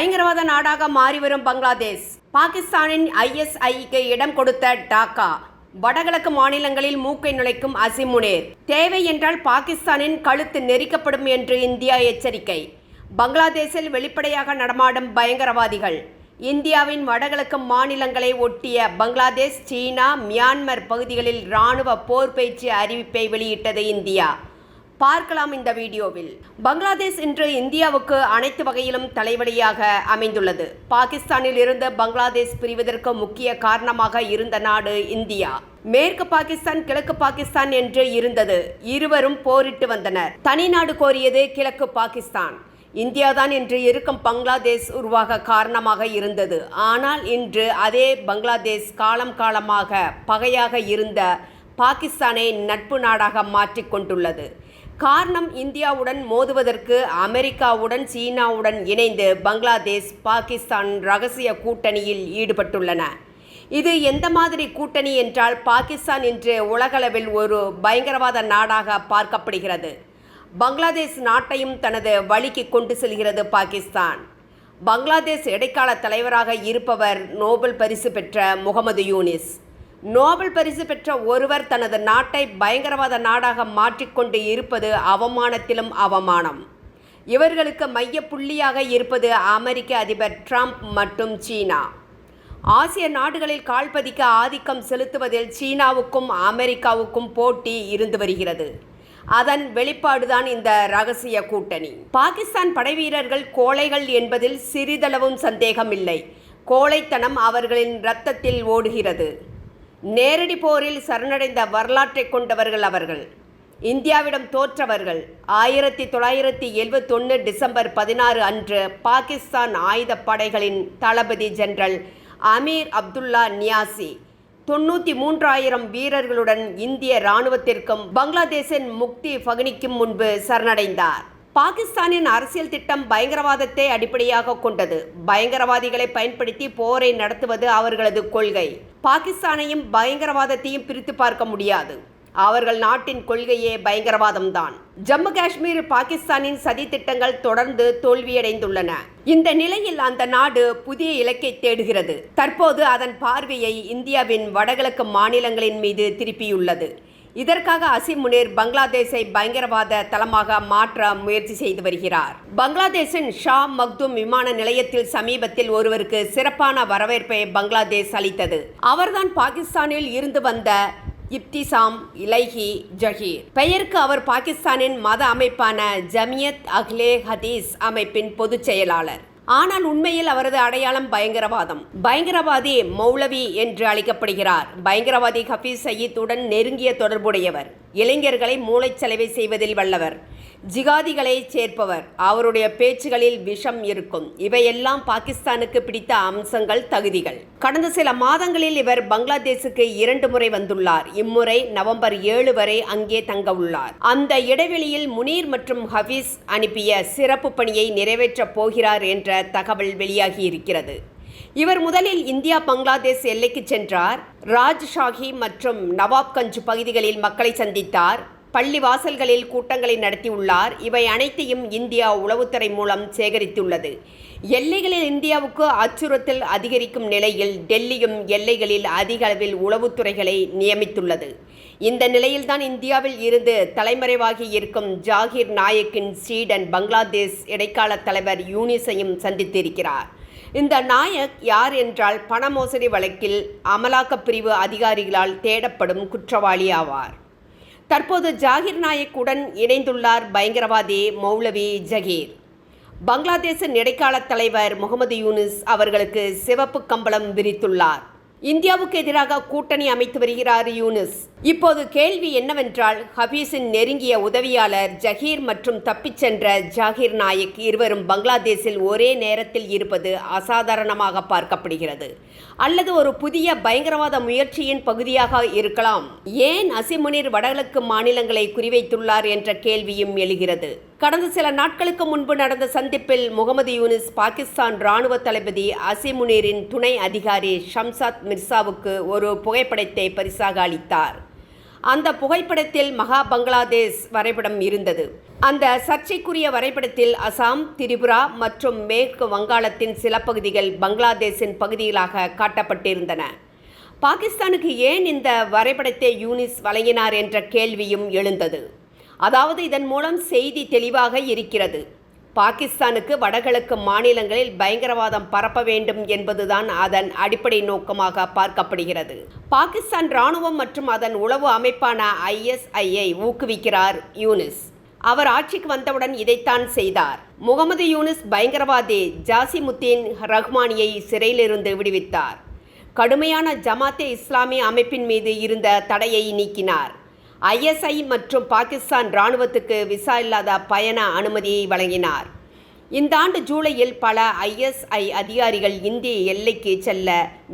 பயங்கரவாத நாடாக மாறிவரும் பங்களாதேஷ். பாகிஸ்தானின் ஐஎஸ்ஐக்கு இடம் கொடுத்த டாக்கா வடகிழக்கு மாநிலங்களில் மூக்கை நுழைக்கும் அசிமுனேர். தேவை என்றால் பாகிஸ்தானின் கழுத்து நெரிக்கப்படும் என்று இந்தியா எச்சரிக்கை. பங்களாதேஷில் வெளிப்படையாக நடமாடும் பயங்கரவாதிகள். இந்தியாவின் வடகிழக்கு மாநிலங்களை ஒட்டிய பங்களாதேஷ் சீனா மியான்மர் பகுதிகளில் இராணுவ போர் பயிற்சி அறிவிப்பை வெளியிட்டது இந்தியா. பார்க்கலாம் இந்த வீடியோவில். பங்களாதேஷ் இன்று இந்தியாவுக்கு அனைத்து வகையிலும் தலைவலியாக அமைந்துள்ளது. பாகிஸ்தானில் இருந்து பங்களாதேஷ் பிரிவதற்கு முக்கிய காரணமாக இருந்த நாடு இந்தியா. மேற்கு பாகிஸ்தான் கிழக்கு பாகிஸ்தான் என்று இருந்தது. இருவரும் போரிட்டு வந்தனர். தனி நாடு கோரியது கிழக்கு பாகிஸ்தான். இந்தியாதான் என்று இருக்கும் பங்களாதேஷ் உருவாக காரணமாக இருந்தது. ஆனால் இன்று அதே பங்களாதேஷ் காலம் காலமாக பகையாக இருந்த பாகிஸ்தானை நட்பு நாடாக மாற்றிக்கொண்டுள்ளது காரணம் இந்தியாவுடன் மோதுவதற்கு அமெரிக்காவுடன் சீனாவுடன் இணைந்து பங்களாதேஷ் பாகிஸ்தான் ரகசிய கூட்டணியில் ஈடுபட்டுள்ளன. இது எந்த மாதிரி கூட்டணி என்றால் பாகிஸ்தான் இன்று உலகளவில் ஒரு பயங்கரவாத நாடாக பார்க்கப்படுகிறது. பங்களாதேஷ் நாட்டையும் தனது வழிக்கு கொண்டு செல்கிறது பாகிஸ்தான். பங்களாதேஷ் இடைக்கால தலைவராக இருப்பவர் நோபல் பரிசு பெற்ற முகமது யூனிஸ். நோபல் பரிசு பெற்ற ஒருவர் தனது நாட்டை பயங்கரவாத நாடாக மாற்றிக்கொண்டு இருப்பது அவமானத்திலும் அவமானம். இவர்களுக்கு மைய புள்ளியாக இருப்பது அமெரிக்க அதிபர் ட்ரம்ப் மற்றும் சீனா. ஆசிய நாடுகளில் கால்பதிக்க ஆதிக்கம் செலுத்துவதில் சீனாவுக்கும் அமெரிக்காவுக்கும் போட்டி இருந்து வருகிறது. அதன் வெளிப்பாடுதான் இந்த ரகசிய கூட்டணி. பாகிஸ்தான் படைவீரர்கள் கோழைகள் என்பதில் சிறிதளவும் சந்தேகமில்லை. கோழைத்தனம் அவர்களின் இரத்தத்தில் ஓடுகிறது. நேரடி போரில் சரணடைந்த வரலாற்றை கொண்டவர்கள் அவர்கள். இந்தியாவிடம் தோற்றவர்கள். ஆயிரத்தி தொள்ளாயிரத்தி எழுபத்தொன்று டிசம்பர் பதினாறு அன்று பாகிஸ்தான் ஆயுதப் படைகளின் தளபதி ஜெனரல் அமீர் அப்துல்லா நியாசி தொண்ணூற்றி மூன்றாயிரம் வீரர்களுடன் இந்திய இராணுவத்திற்கும் பங்களாதேஷின் முக்தி பகனிக்கும் முன்பு சரணடைந்தார். பாகிஸ்தானின் அரசியல் திட்டம் பயங்கரவாதத்தை அடிப்படையாக கொண்டது. பயங்கரவாதிகளை பயன்படுத்தி போரை நடத்துவது அவர்களது கொள்கை. பாகிஸ்தானையும் பயங்கரவாதத்தையும் பிரித்து பார்க்க முடியாது. அவர்கள் நாட்டின் கொள்கையே பயங்கரவாதம்தான். ஜம்மு காஷ்மீர் பாகிஸ்தானின் சதி திட்டங்கள் தொடர்ந்து தோல்வியடைந்துள்ளன. இந்த நிலையில் அந்த நாடு புதிய இலக்கை தேடுகிறது. தற்போது அதன் பார்வையை இந்தியாவின் வடகிழக்கு மாநிலங்களின் மீது திருப்பியுள்ளது. இதற்காக அசிம் முனீர் பங்களாதேஷை பயங்கரவாத தளமாக மாற்ற முயற்சி செய்து வருகிறார். பங்களாதேஷின் ஷா மக்தும் விமான நிலையத்தில் சமீபத்தில் ஒருவருக்கு சிறப்பான வரவேற்பை பங்களாதேஷ் அளித்தது. அவர்தான் பாகிஸ்தானில் இருந்து வந்த இப்திசாம் இலைஹி ஜஹீர். பெயருக்கு அவர் பாகிஸ்தானின் மத அமைப்பான ஜமியத் அஹ்லே ஹதீஸ் அமைப்பின் பொதுச் செயலாளர். ஆனால் உண்மையில் அவரது அடையாளம் பயங்கரவாதம். பயங்கரவாதி மௌலவி என்று அழைக்கப்படுகிறார். பயங்கரவாதி ஹபீஸ் சயீத்துடன் நெருங்கிய தொடர்புடையவர். இளைஞர்களை மூளைச்சலவை செய்வதில் வல்லவர். ஜிகாதிகளை சேர்ப்பவர். அவருடைய பேச்சுகளில் விஷம் இருக்கும். இவையெல்லாம் பாகிஸ்தானுக்கு பிடித்த அம்சங்கள் தகுதிகள். கடந்த சில மாதங்களில் இவர் பங்களாதேஷுக்கு இரண்டு முறை வந்துள்ளார். இம்முறை நவம்பர் ஏழு வரை அங்கே தங்க உள்ளார் அந்த இடைவெளியில் முனீர் மற்றும் ஹபீஸ் அனுப்பிய சிறப்பு பணியை நிறைவேற்றப் போகிறார் என்ற தகவல் வெளியாகி இருக்கிறது இவர் முதலில் இந்தியா பங்களாதேஷ் எல்லைக்கு சென்றார். ராஜ்ஷாஹி மற்றும் நவாப்கஞ்ச் பகுதிகளில் மக்களை சந்தித்தார். பள்ளி வாசல்களில் கூட்டங்களை நடத்தியுள்ளார். இவை அனைத்தையும் இந்தியா உளவுத்துறை மூலம் சேகரித்துள்ளது. எல்லைகளில் இந்தியாவுக்கு அச்சுறுத்தல் அதிகரிக்கும் நிலையில் டெல்லியும் எல்லைகளில் அதிக அளவில் உளவுத்துறைகளை நியமித்துள்ளது. இந்த நிலையில்தான் இந்தியாவில் இருந்து தலைமறைவாகி இருக்கும் ஜாகிர் நாயக்கின் ஸ்வீடன் பங்களாதேஷ் இடைக்கால தலைவர் யூனிஸையும் சந்தித்திருக்கிறார். இந்த நாயக் யார் என்றால் பண மோசடி வழக்கில் அமலாக்கப் பிரிவு அதிகாரிகளால் தேடப்படும் குற்றவாளி ஆவார். தற்போது ஜாகிர் நாயக்குடன் இணைந்துள்ளார் பயங்கரவாதி மௌலவி ஜகீர் பங்களாதேஷின் இடைக்கால தலைவர் முகமது யூனிஸ் அவர்களுக்கு சிவப்பு கம்பளம் விரித்துள்ளார். இந்தியாவுக்கு எதிராக கூட்டணி அமைத்து வருகிறார் யூனிஸ். இப்போது கேள்வி என்னவென்றால் ஹபீஸின் நெருங்கிய உதவியாளர் ஜஹீர் மற்றும் தப்பிச் சென்ற ஜாகிர் நாயக் இருவரும் பங்களாதேஷில் ஒரே நேரத்தில் இருப்பது அசாதாரணமாக பார்க்கப்படுகிறது. அல்லது ஒரு புதிய பயங்கரவாத முயற்சியின் பகுதியாக இருக்கலாம். ஏன் அசிமுனிர் வடகிழக்கு மாநிலங்களை குறிவைத்துள்ளார் என்ற கேள்வியும் எழுகிறது. கடந்த சில நாட்களுக்கு முன்பு நடந்த சந்திப்பில் முகமது யூனிஸ் பாகிஸ்தான் ராணுவ தளபதி அசிமுனீரின் துணை அதிகாரி ஷம்சாத் மிர்சாவுக்கு ஒரு புகைப்படத்தை பரிசாக அளித்தார். அந்த புகைப்படத்தில் மகா பங்களாதேஷ் வரைபடம் இருந்தது. அந்த சர்ச்சைக்குரிய வரைபடத்தில் அசாம் திரிபுரா மற்றும் மேற்கு வங்காளத்தின் சில பகுதிகள் பங்களாதேஷின் பகுதிகளாக காட்டப்பட்டிருந்தன. பாகிஸ்தானுக்கு ஏன் இந்த வரைபடத்தை யூனிஸ் வழங்கினார் என்ற கேள்வியும் எழுந்தது. அதாவது இதன் மூலம் செய்தி தெளிவாக இருக்கிறது. பாகிஸ்தானுக்கு வடகிழக்கு மாநிலங்களில் பயங்கரவாதம் பரப்ப வேண்டும் என்பதுதான் அதன் அடிப்படை நோக்கமாக பார்க்கப்படுகிறது. பாகிஸ்தான் ராணுவம் மற்றும் அதன் உளவு அமைப்பான ஐஎஸ்ஐயை ஊக்குவிக்கிறார் யூனிஸ். அவர் ஆட்சிக்கு வந்தவுடன் இதைத்தான் செய்தார். முகமது யூனிஸ் பயங்கரவாதி ஜாசிமுத்தீன் ரஹ்மானியை சிறையிலிருந்து விடுவித்தார். கடுமையான ஜமாத்தே இஸ்லாமிய அமைப்பின் மீது இருந்த தடையை நீக்கினார். ஐஎஸ்ஐ மற்றும் பாகிஸ்தான் இராணுவத்துக்கு விசா இல்லாத பயண அனுமதியை வழங்கினார். இந்த ஆண்டு ஜூலையில் பல ஐஎஸ்ஐ அதிகாரிகள் இந்திய எல்லைக்கு செல்ல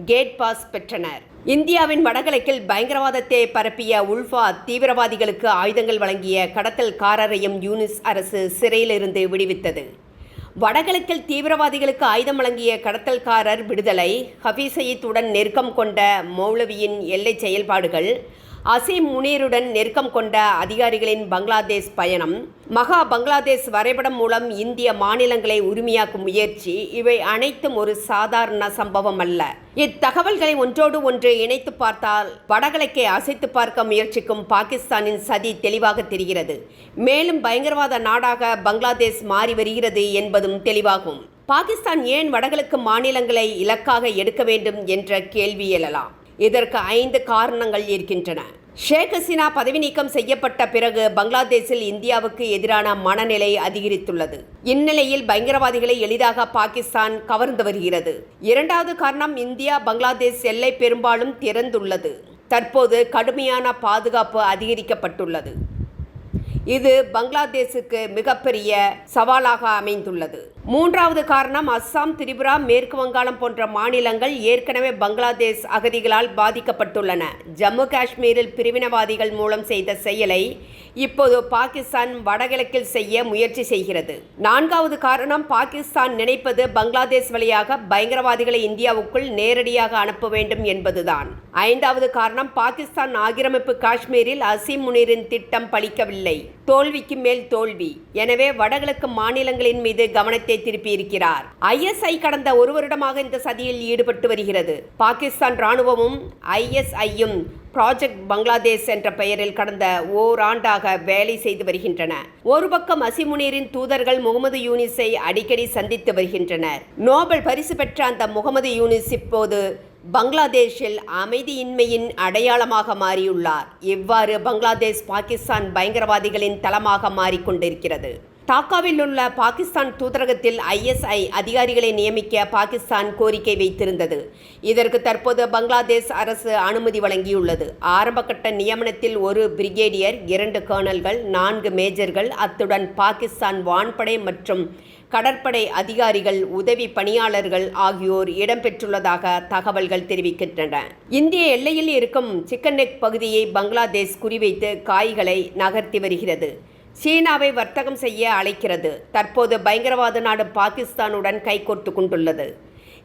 கேட் பாஸ் பெற்றனர். இந்தியாவின் வடகிழக்கில் பயங்கரவாதத்தை பரப்பிய உல்ஃபா தீவிரவாதிகளுக்கு ஆயுதங்கள் வழங்கிய கடத்தல்காரரையும் யூனிஸ் அரசு சிறையிலிருந்து விடுவித்தது. வடகிழக்கில் தீவிரவாதிகளுக்கு ஆயுதம் வழங்கிய கடத்தல்காரர் விடுதலை ஹபீஸ் சயீத்துடன் நெருக்கம் கொண்ட மௌலவியின் எல்லை செயல்பாடுகள் அசீம் முனீருடன் நெருக்கம் கொண்ட அதிகாரிகளின் பங்களாதேஷ் பயணம். மகா பங்களாதேஷ் வரைபடம் மூலம் இந்திய மாநிலங்களை உரிமையாக்கும் முயற்சி இவை அனைத்தும் ஒரு சாதாரண சம்பவம் அல்ல. இத்தகவல்களை ஒன்றோடு ஒன்று இணைத்து பார்த்தால் வடகிழக்கை அசைத்து பார்க்க முயற்சிக்கும் பாகிஸ்தானின் சதி தெளிவாக தெரிகிறது. மேலும் பயங்கரவாத நாடாக பங்களாதேஷ் மாறி வருகிறது என்பதும் தெளிவாகும். பாகிஸ்தான் ஏன் வடகிழக்கு மாநிலங்களை இலக்காக எடுக்க வேண்டும் என்ற கேள்வி எழலாம். இதற்கு ஐந்து காரணங்கள் இருக்கின்றன. ஷேக் ஹசீனா பதவி நீக்கம் செய்யப்பட்ட பிறகு பங்களாதேஷில் இந்தியாவுக்கு எதிரான மனநிலை அதிகரித்துள்ளது. இந்நிலையில் பயங்கரவாதிகளை எளிதாக பாகிஸ்தான் கவர்ந்து வருகிறது. இரண்டாவது காரணம் இந்தியா பங்களாதேஷ் எல்லை பெரும்பாலும் திறந்துள்ளது. தற்போது கடுமையான பாதுகாப்பு அதிகரிக்கப்பட்டுள்ளது. இது பங்களாதேஷுக்கு மிகப்பெரிய சவாலாக அமைந்துள்ளது. மூன்றாவது காரணம் அஸ்ஸாம் திரிபுரா மேற்கு வங்காளம் போன்ற மாநிலங்கள் ஏற்கனவே பங்களாதேஷ் அகதிகளால் பாதிக்கப்பட்டுள்ளன. ஜம்மு காஷ்மீரில் பிரிவினவாதிகள் மூலம் செய்த செயலை இப்போது பாகிஸ்தான் வடகிழக்கில் செய்ய முயற்சி செய்கிறது. நான்காவது காரணம் பாகிஸ்தான் நினைப்பது பங்களாதேஷ் வழியாக பயங்கரவாதிகளை இந்தியாவுக்குள் நேரடியாக அனுப்ப வேண்டும் என்பதுதான். ஐந்தாவது காரணம் பாகிஸ்தான் ஆக்கிரமிப்பு காஷ்மீரில் அசீம் முனீரின் திட்டம் பலிக்கவில்லை தோல்விக்கு மேல் தோல்வி. எனவே வடகிழக்கு மாநிலங்களின் மீது கவனத்தை திருப்பியிருக்கிறார். ஐஎஸ்ஐ கடந்த ஒரு வருடமாக இந்த சதியில் ஈடுபட்டு வருகிறது. பாகிஸ்தான் ராணுவமும் ஐஎஸ்ஐயும் ப்ராஜெக்ட் பங்களாதேஷ் என்ற பெயரில் கடந்த ஓராண்டாக வேலை செய்து வருகின்றன. ஒரு பக்கம் அசிமுனீரின் தூதர்கள் முகமது யூனிஸை அடிக்கடி சந்தித்து வருகின்றனர். நோபல் பரிசு பெற்ற அந்த முகமது யூனிஸ் இப்போது பங்களாதேஷில் அமைதியின்மையின் அடையாளமாக மாறியுள்ளார். இவ்வாறு பங்களாதேஷ் பாகிஸ்தான் பயங்கரவாதிகளின் தளமாக மாறிக்கொண்டிருக்கிறது. டாக்காவில் உள்ள பாகிஸ்தான் தூதரகத்தில் ஐஎஸ்ஐ அதிகாரிகளை நியமிக்க பாகிஸ்தான் கோரிக்கை வைத்திருந்தது. இதற்கு தற்போது பங்களாதேஷ் அரசு அனுமதி வழங்கியுள்ளது. ஆரம்பகட்ட நியமனத்தில் ஒரு பிரிகேடியர் இரண்டு கர்னல்கள் நான்கு மேஜர்கள் அத்துடன் பாகிஸ்தான் வான்படை மற்றும் கடற்படை அதிகாரிகள் உதவி பணியாளர்கள் ஆகியோர் இடம்பெற்றுள்ளதாக தகவல்கள் தெரிவிக்கின்றன. இந்திய எல்லையில் இருக்கும் சிக்கன் நெக் பகுதியை பங்களாதேஷ் குறிவைத்து காய்களை நகர்த்தி வருகிறது. சீனாவை வர்த்தகம் செய்ய அழைக்கிறது. தற்போது பயங்கரவாத நாடு பாகிஸ்தானுடன் கைகோர்த்து கொண்டுள்ளது.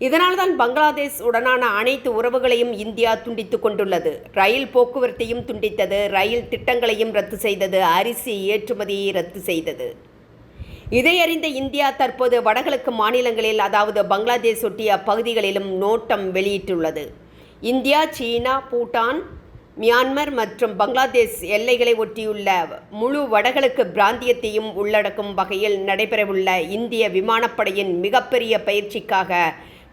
இதனால்தான் பங்களாதேஷ் உடனான அனைத்து உறவுகளையும் இந்தியா துண்டித்து கொண்டுள்ளது. ரயில் போக்குவரத்தையும் துண்டித்தது. ரயில் திட்டங்களையும் ரத்து செய்தது. அரிசி ஏற்றுமதியை ரத்து செய்தது. இதை அறிந்த இந்தியா தற்போது வடகிழக்கு மாநிலங்களில் அதாவது பங்களாதேஷ் ஒட்டிய பகுதிகளிலும் நோட்டம் வெளியிட்டுள்ளது. இந்தியா சீனா பூட்டான் மியான்மர் மற்றும் பங்களாதேஷ் எல்லைகளை ஒட்டியுள்ள முழு வடகிழக்கு பிராந்தியத்தையும் உள்ளடக்கும் வகையில் நடைபெறவுள்ள இந்திய விமானப்படையின் மிகப்பெரிய பயிற்சிக்காக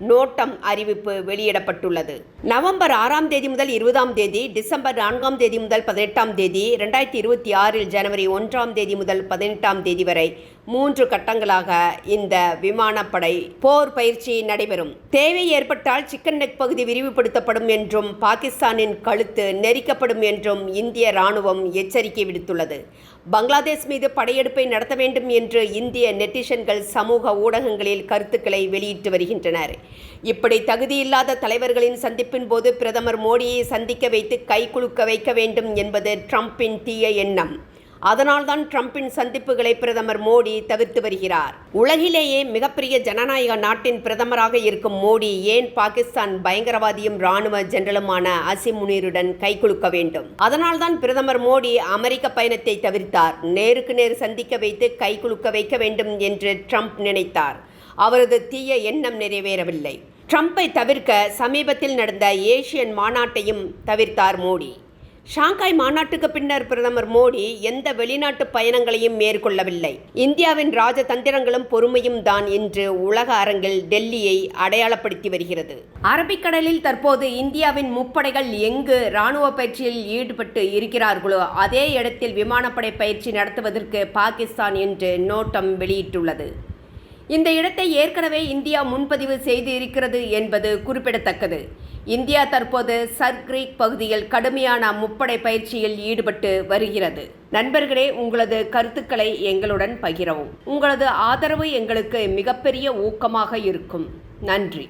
நோட்டம் அறிவிப்பு வெளியிடப்பட்டுள்ளது. நவம்பர் ஆறாம் தேதி முதல் இருபதாம் தேதி டிசம்பர் நான்காம் தேதி முதல் பதினெட்டாம் தேதி ரெண்டாயிரத்தி இருபத்தி ஆறில் ஜனவரி ஒன்றாம் தேதி முதல் பதினெட்டாம் தேதி வரை மூன்று கட்டங்களாக இந்த விமானப்படை போர் பயிற்சி நடைபெறும். தேவை ஏற்பட்டால் சிக்கன் நெக் பகுதி விரிவுபடுத்தப்படும் என்றும் பாகிஸ்தானின் கழுத்து நெரிக்கப்படும் என்றும் இந்திய ராணுவம் எச்சரிக்கை விடுத்துள்ளது. பங்களாதேஷ் மீது படையெடுப்பை நடத்த வேண்டும் என்று இந்திய நெட்டிசன்கள் சமூக ஊடகங்களில் கருத்துக்களை வெளியிட்டு வருகின்றனர். இப்படி தகுதியில்லாத தலைவர்களின் சந்திப்பின் போது பிரதமர் மோடியை சந்திக்க வைத்து கை குலுக்க வைக்க வேண்டும் என்பது ட்ரம்பின் தீய எண்ணம். அதனால்தான் ட்ரம்பின் சந்திப்புகளை பிரதமர் மோடி தவிர்த்து வருகிறார். உலகிலேயே மிகப்பெரிய ஜனநாயக நாட்டின் பிரதமராக இருக்கும் மோடி ஏன் பாகிஸ்தான் பயங்கரவாதியும் ராணுவ ஜெனரலுமான அசிம் முனீருடன் கைகுலுக்க வேண்டும்? அதனால்தான் பிரதமர் மோடி அமெரிக்க பயணத்தை தவிர்த்தார். நேருக்கு நேர் சந்திக்க வைத்து கைகுலுக்க வைக்க வேண்டும் என்று ட்ரம்ப் நினைத்தார். அவரது தீய எண்ணம் நிறைவேறவில்லை. ட்ரம்பை தவிர்க்க சமீபத்தில் நடந்த ஏசியன் மாநாட்டையும் தவிர்த்தார் மோடி. ஷாங்காய் மாநாட்டுக்கு பின்னர் பிரதமர் மோடி எந்த வெளிநாட்டு பயணங்களையும் மேற்கொள்ளவில்லை. இந்தியாவின் ராஜதந்திரங்களும் பொறுமையும் தான் இன்று உலக அரங்கில் டெல்லியை அடையாளப்படுத்தி வருகிறது. அரபிக்கடலில் தற்போது இந்தியாவின் முப்படைகள் எங்கு ராணுவ பயிற்சியில் ஈடுபட்டு இருக்கிறார்களோ அதே இடத்தில் விமானப்படை பயிற்சி நடத்துவதற்கு பாகிஸ்தான் இன்று நோட்டம் வெளியிட்டுள்ளது. இந்த இடத்தை ஏற்கனவே இந்தியா முன்பதிவு செய்து இருக்கிறது என்பது குறிப்பிடத்தக்கது. இந்தியா தற்போது சர்க்ரீக் பகுதியில் கடுமையான முப்படை பயிற்சியில் ஈடுபட்டு வருகிறது. நண்பர்களே உங்களது கருத்துக்களை எங்களுடன் பகிரவும். உங்களது ஆதரவு எங்களுக்கு மிகப்பெரிய ஊக்கமாக இருக்கும். நன்றி.